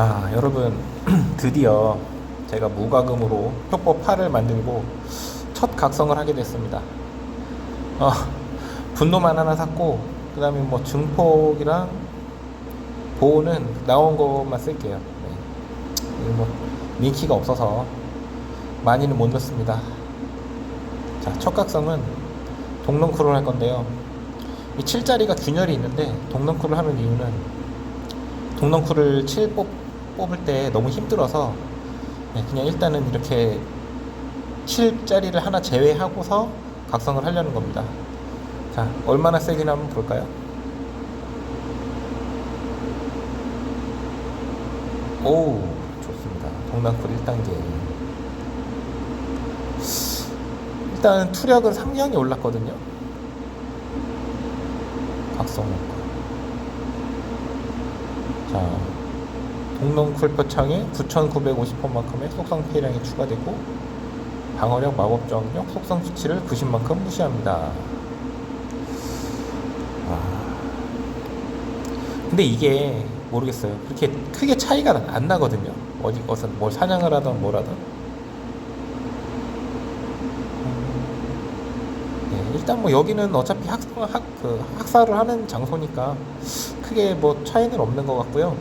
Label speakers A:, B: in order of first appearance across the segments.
A: 아, 여러분, 드디어 제가 무과금으로 표법 8을 만들고 첫 각성을 하게 됐습니다. 어, 분노만 하나 샀고, 그 다음에 뭐 증폭이랑 보호는 나온 것만 쓸게요. 네. 뭐, 링키가 없어서 많이는 못 넣습니다. 자, 첫 각성은 동렁크를 할 건데요. 이 7자리가 균열이 있는데, 동렁크를 하는 이유는 동렁쿨을 7 뽑, 뽑을 때 너무 힘들어서 네, 그냥 일단은 이렇게 7짜리를 하나 제외하고서 각성을 하려는 겁니다. 자, 얼마나 세긴 한번 볼까요? 오, 좋습니다. 동랑쿨 1단계. 일단 투력은 상당히 올랐거든요. 각성 효과. 자, 동농쿨 표창에 9,950호만큼의 속성 폐량이 추가되고 방어력, 마법 저항력, 속성 수치를 90만큼 무시합니다. 아. 근데 이게 모르겠어요. 그렇게 크게 차이가 안 나거든요. 어디 어서 뭘 사냥을 하든 뭘 하든. 음, 네, 일단 뭐 여기는 어차피 학, 학, 그 학사를 하는 장소니까 크게 뭐 차이는 없는 것 같고요.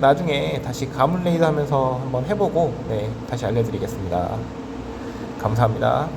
A: 나중에 다시 가문 레이드 하면서 한번 해보고 네, 다시 알려드리겠습니다. 감사합니다.